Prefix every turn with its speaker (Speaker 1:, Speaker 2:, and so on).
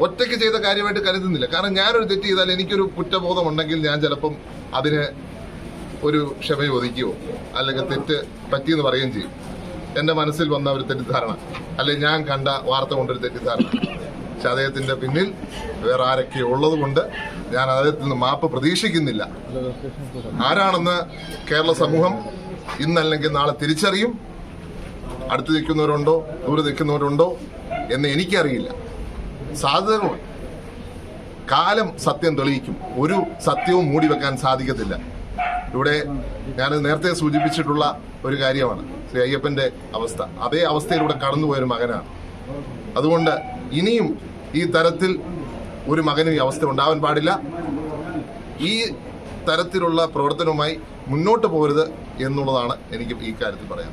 Speaker 1: ഒറ്റയ്ക്ക് ചെയ്ത കാര്യമായിട്ട് കരുതുന്നില്ല. കാരണം ഞാനൊരു തെറ്റ് ചെയ്താൽ എനിക്കൊരു കുറ്റബോധം ഉണ്ടെങ്കിൽ ഞാൻ ചിലപ്പം അതിന് ഒരു ക്ഷമ ചോദിക്കുകയോ അല്ലെങ്കിൽ തെറ്റ് പറ്റിയെന്ന് പറയുകയും ചെയ്യും. എന്റെ മനസ്സിൽ വന്ന ഒരു തെറ്റിദ്ധാരണ. അല്ലെങ്കിൽ ഞാൻ കണ്ട വാർത്ത കൊണ്ടൊരു തെറ്റിദ്ധാരണ. പക്ഷെ അദ്ദേഹത്തിന്റെ പിന്നിൽ വേറെ ആരൊക്കെ ഉള്ളത് കൊണ്ട് ഞാൻ അദ്ദേഹത്തിൽ നിന്ന് മാപ്പ് പ്രതീക്ഷിക്കുന്നില്ല. ആരാണെന്ന് കേരള സമൂഹം ഇന്നല്ലെങ്കിൽ നാളെ തിരിച്ചറിയും. അടുത്ത് നിൽക്കുന്നവരുണ്ടോ? ദൂരെ നിൽക്കുന്നവരുണ്ടോ? എന്ന് എനിക്കറിയില്ല. സാധ്യതകളുണ്ട്. കാലം സത്യം തെളിയിക്കും. ഒരു സത്യവും മൂടി വെക്കാൻ സാധിക്കത്തില്ല. ഇവിടെ ഞാൻ നേരത്തെ സൂചിപ്പിച്ചിട്ടുള്ള ഒരു കാര്യമാണ്. ശ്രീ അയ്യപ്പന്റെ അവസ്ഥ. അതേ അവസ്ഥയിലൂടെ കടന്നുപോയൊരു മകനാണ്. അതുകൊണ്ട് ഇനിയും ഈ തരത്തിൽ ഒരു മകന് ഈ അവസ്ഥ ഉണ്ടാവാൻ പാടില്ല. ഈ തരത്തിലുള്ള പ്രവർത്തനവുമായി മുന്നോട്ട് പോകരുത് എന്നുള്ളതാണ് എനിക്ക് ഈ കാര്യത്തിൽ പറയാൻ